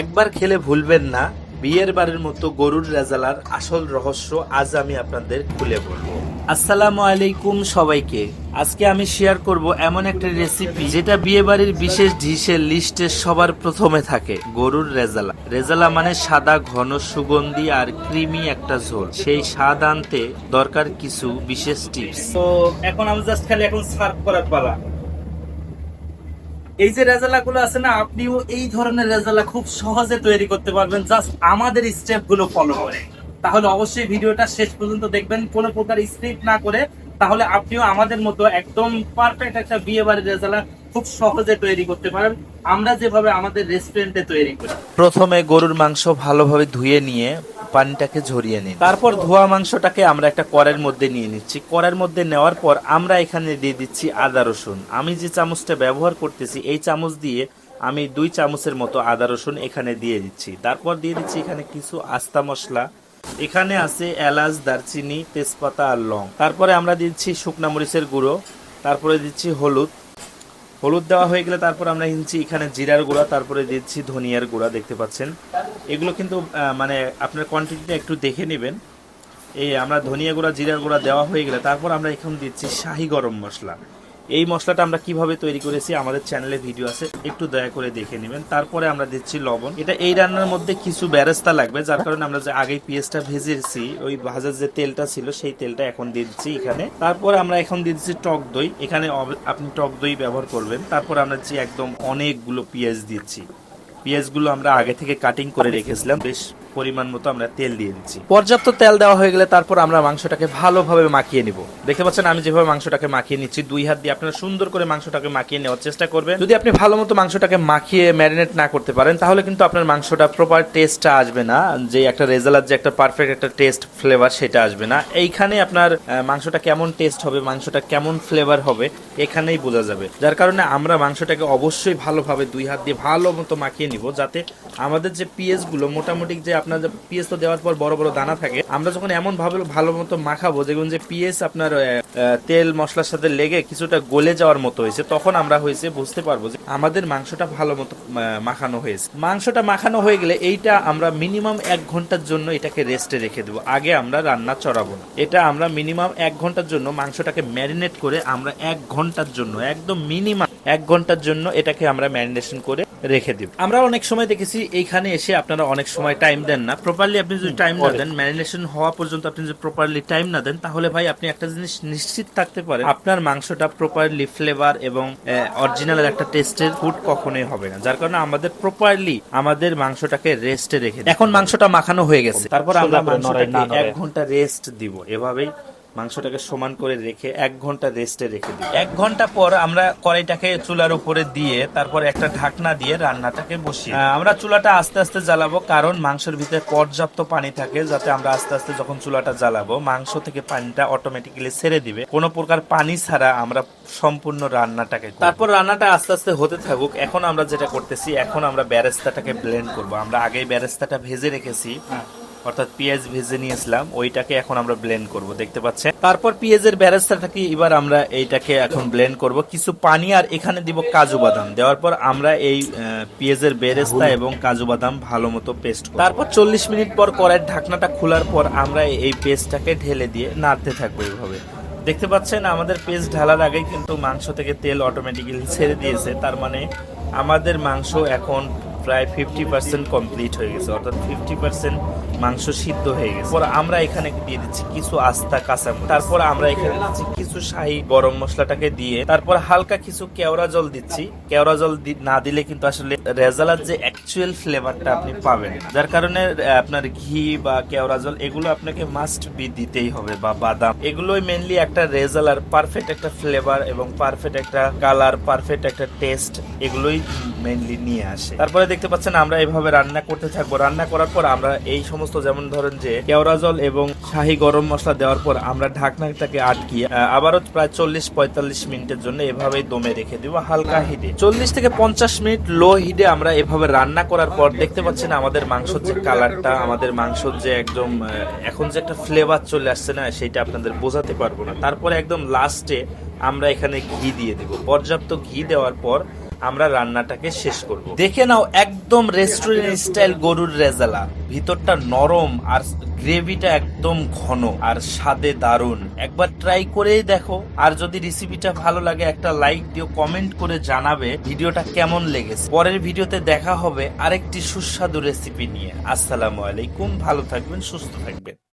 একবার খেলে ভুলবেন না, বিয়ের বারের মতো গরুর রেজালার আসল রহস্য আজ আমি আপনাদের খুলে বলব। আসসালামু আলাইকুম সবাইকে। আজকে আমি শেয়ার করব এমন একটা রেসিপি যেটা বিয়ে বাড়ির বিশেষ ডিশের লিস্টে সবার প্রথমে থাকে, গরুর রেজালা। রেজালা মানে সাদা, ঘন, সুগন্ধি আর ক্রিমি একটা ঝোল। সেই স্বাদ আনতে দরকার কিছু বিশেষ টিপস তো এখন আমি জাস্ট খালি এখন সার্ভ করার পালা। এই যে রেজালা গুলো আছে না, আপনিও এই ধরনের রেজালা খুব সহজে তৈরি করতে পারবেন জাস্ট আমাদের স্টেপগুলো ফলো করে। তাহলে অবশ্যই ভিডিওটা শেষ পর্যন্ত দেখবেন, কোনো প্রকার স্ক্রিপ্ট না করে, তাহলে আপনিও আমাদের মতো একদম পারফেক্ট একটা বিয়ে বাড়ির রেজালা খুব সহজে তৈরি করতে পারেন। আমরা যেভাবে আমাদের রেস্টুরেন্টে তৈরি করি। প্রথমে গরুর মাংস ভালোভাবে ধুয়ে নিয়ে পানিটাকে ঝরিয়ে নিন। তারপর ধোয়া মাংসটাকে আমরা একটা কড়ের মধ্যে নিয়ে নিচ্ছি। কড়ের মধ্যে নেওয়ার পর আমরা এখানে দিয়ে দিচ্ছি আদা রসুন। আমি যে চামচটা ব্যবহার করতেছি, এই চামচ দিয়ে আমি দুই চামচের মতো আদা রসুন এখানে দিয়ে দিচ্ছি। তারপর দিয়ে দিচ্ছি এখানে কিছু আস্তা মশলা। এখানে আছে এলাচ, দারচিনি, তেজপাতা আর লং। তারপরে আমরা দিচ্ছি শুকনা মরিচের গুঁড়ো। তারপরে দিচ্ছি হলুদ। হলুদ দেওয়া হয়ে গেলে তারপর আমরা দিচ্ছি এখানে জিরার গুঁড়া, তারপরে দিচ্ছি ধনিয়ার গুঁড়া, দেখতে পাচ্ছেন। এগুলো কিন্তু মানে আপনার কোয়ান্টিটিটা একটু দেখে নেবেন। এই আমরা ধনিয়া গুঁড়া, জিরার গুঁড়া দেওয়া হয়ে গেলে তারপর আমরা এখন দিচ্ছি শাহি গরম মশলা। এই মশলাটা আমরা কীভাবে তৈরি করেছি আমাদের চ্যানেলে ভিডিও আছে, একটু দয়া করে দেখে নেবেন। তারপরে আমরা দিচ্ছি লবণ। এটা এই রান্নার মধ্যে কিছু ব্যারেস্তা লাগবে, যার কারণে আমরা যে আগে পেঁয়াজটা ভেজেছি, ওই ভাজার যে তেলটা ছিল সেই তেলটা এখন দিচ্ছি এখানে। তারপর আমরা এখন দিচ্ছি টক দই। এখানে আপনি টক দই ব্যবহার করবেন। তারপর আমরা দিচ্ছি একদম অনেকগুলো পেঁয়াজ দিচ্ছি। পেঁয়াজগুলো আমরা আগে থেকে কাটিং করে রেখেছিলাম। বেশ পরিমাণ মতো আমরা তেল দিয়ে দিচ্ছি। পর্যাপ্ত তেল দেওয়া হয়ে গেলে তারপর আমরা মাংসটাকে ভালোভাবে মাখিয়ে নিব। দেখতে পাচ্ছেন, আমি যেভাবে মাংসটাকে মাখিয়ে নিচ্ছি, দুই হাত দিয়ে আপনারা সুন্দর করে মাংসটাকে মাখিয়ে নেওয়ার চেষ্টা করবেন। যদি আপনি ভালো মতো মাংসটাকে মাখিয়ে ম্যারিনেট না করতে পারেন, তাহলে কিন্তু আপনার মাংসটা প্রপার টেস্টটা আসবে না। যে একটা রেজালার, যে একটা পারফেক্ট একটা টেস্ট ফ্লেভার সেটা আসবে না। এইখানে আপনার মাংসটা কেমন টেস্ট হবে, মাংসটা কেমন ফ্লেভার হবে, এখানেই বোঝা যাবে। যার কারণে আমরা মাংসটাকে অবশ্যই ভালোভাবে দুই হাত দিয়ে ভালো মতো মাখিয়ে নিব, যাতে আমাদের যে পিএসগুলো মোটামুটি যে আপনার পিএস তো দেওয়ার পর বড় বড় দানা থাকে, আমরা যখন এমন ভাবে ভালো মতো মাখাবো, যেগুলো যে পিএস আপনার তেল, মশলার সাথে লেগে কিছুটা গলে যাওয়ার মতো হয়েছে, তখন আমরা হয়েছে বুঝতে পারব যে আমাদের মাংসটা ভালো মতো মাখানো হয়েছে। মাংসটা মাখানো হয়ে গেলে এইটা আমরা মিনিমাম এক ঘণ্টার জন্য এটাকে রেস্টে রেখে দেবো। আগে আমরা রান্না চড়াবো না। এটা আমরা মিনিমাম এক ঘণ্টার জন্য মাংসটাকে ম্যারিনেট করে আমরা এক ঘণ্টার জন্য, একদম মিনিমাম এক ঘণ্টার জন্য এটাকে আমরা ম্যারিনেশন করে রেখে দিব। আমরা অনেক সময় দেখেছি এইখানে এসে আপনারা অনেক সময় টাইম দেন না। প্রপারলি আপনি যদি টাইম না দেন ম্যারিনেশন হওয়া পর্যন্ত আপনি যদি প্রপারলি টাইম না দেন তাহলে ভাই আপনি একটা জিনিস নিশ্চিত থাকতে পারেন আপনার মাংসটা প্রপারলি ফ্লেভার এবং অরিজিনাল একটা টেস্টের ফুড কখনোই হবে না। যার কারণে আমাদের প্রপারলি আমাদের মাংসটাকে রেস্টে রেখে। এখন মাংসটা মাখানো হয়ে গেছে। তারপর আমরা মাংসটাকে এক ঘণ্টা রেস্ট দিব। এভাবেই মাংসটাকে সমান করে রেখে এক ঘণ্টা রেস্টে রেখে দিই। এক ঘণ্টা পর আমরা কড়াইটাকে চুলার উপরে দিয়ে তারপর একটা ঢাকনা দিয়ে রান্নাটাকে বসিয়ে আমরা চুলাটা আস্তে আস্তে জ্বালাবো কারণ মাংসের ভিতরে পর্যাপ্ত পানি থাকে যাতে আমরা আস্তে আস্তে যখন চুলাটা জ্বালাবো মাংস থেকে পানিটা অটোমেটিক্যালি ছেড়ে দিবে। কোনো প্রকার পানি ছাড়া আমরা সম্পূর্ণ রান্নাটাকে তারপর রান্নাটা আস্তে আস্তে হতে থাকুক এখন আমরা যেটা করতেছি এখন আমরা ব্যারেস্তাটাকে ব্লেন্ড করব। আমরা আগেই ব্যারেস্তাটা ভেজে রেখেছি। অর্থাৎ পেঁয়াজ ভেজে নিয়েছিলাম ওইটাকে এখন আমরা ব্লেন্ড করব দেখতে পাচ্ছেন? তারপর পেঁয়াজের ব্যারেস্তাটাকে এবার আমরা এইটাকে এখন ব্লেন্ড করব। কিছু পানি আর এখানে দিব কাজু বাদাম। দেওয়ার পর আমরা এই পেঁয়াজের বেরেস্তা এবং কাজু বাদাম ভালো মতো পেস্ট তারপর চল্লিশ মিনিট পর কড়াইয়ের ঢাকনাটা খোলার পর আমরা এই পেস্টটাকে ঢেলে দিয়ে নাড়তে থাকব এইভাবে। দেখতে পাচ্ছেন আমাদের পেস্ট ঢালার আগেই কিন্তু মাংস থেকে তেল অটোমেটিক্যালি ছেড়ে দিয়েছে। তার মানে আমাদের মাংস এখন প্রায় ফিফটি পার্সেন্ট কমপ্লিট হয়ে গেছে, অর্থাৎ ফিফটি পার্সেন্ট মাংস সিদ্ধ হয়ে গেছে। পর আমরা এখানে দিয়ে দিচ্ছি কিছু আস্তা কাঁচামরিচ। তারপর আমরা এখানে দিচ্ছি কিছু শাহি গরম মশলাটাকে দিয়ে, তারপর হালকা কিছু কেওড়া জল দিচ্ছি। কেওড়া জল না দিলে কিন্তু আসলে রেজালার যে অ্যাকচুয়াল ফ্লেভারটা আপনি পাবেন যার কারণে আপনার ঘি বা কেওড়া জল, এগুলো আপনাকে মাস্ট বি দিতেই হবে বা বাদাম। এগুলোই মেনলি একটা রেজালার পারফেক্ট একটা ফ্লেভার এবং পারফেক্ট একটা কালার পারফেক্ট একটা টেস্ট এগুলোই মেনলি নিয়ে আসে। তারপরে দেখতে পাচ্ছেন আমরা এভাবে রান্না করতে থাকব। রান্না করার পর আমরা এই সমস্ত যেমন ধরেন যে কেওড়া জল এবং শাহি গরম মশলা দেওয়ার পর আমরা ঢাকনাটাকে আটকিয়ে আবারও প্রায় চল্লিশ পঁয়তাল্লিশ মিনিটের জন্য এভাবেই দমে রেখে দিব হালকা হিটে। চল্লিশ থেকে পঞ্চাশ মিনিট লো হিটে আমরা এভাবে রান্না করার পর দেখতে পাচ্ছেন আমাদের মাংসর যে কালারটা আমাদের মাংসর যে একদম এখন যে একটা ফ্লেভার চলে আসছে না সেটা আপনাদের বোঝাতে পারব না। তারপরে একদম লাস্টে আমরা এখানে ঘি দিয়ে দিব। পর্যাপ্ত ঘি দেওয়ার পর আমরা রান্নাটাকে শেষ করব। দেখে নাও, একদম রেস্টুরেন্ট স্টাইল গরুর রেজালা। ভিতরটা নরম আর গ্রেভিটা একদম ঘন আর স্বাদে দারুণ। একবার ট্রাই করেই দেখো। আর যদি রেসিপিটা ভালো লাগে, একটা লাইক দিও কমেন্ট করে জানাবে ভিডিওটা কেমন লেগেছে। পরের ভিডিওতে দেখা হবে আরেকটি সুস্বাদু রেসিপি নিয়ে। আসসালামু আলাইকুম, ভালো থাকবেন, সুস্থ থাকবেন।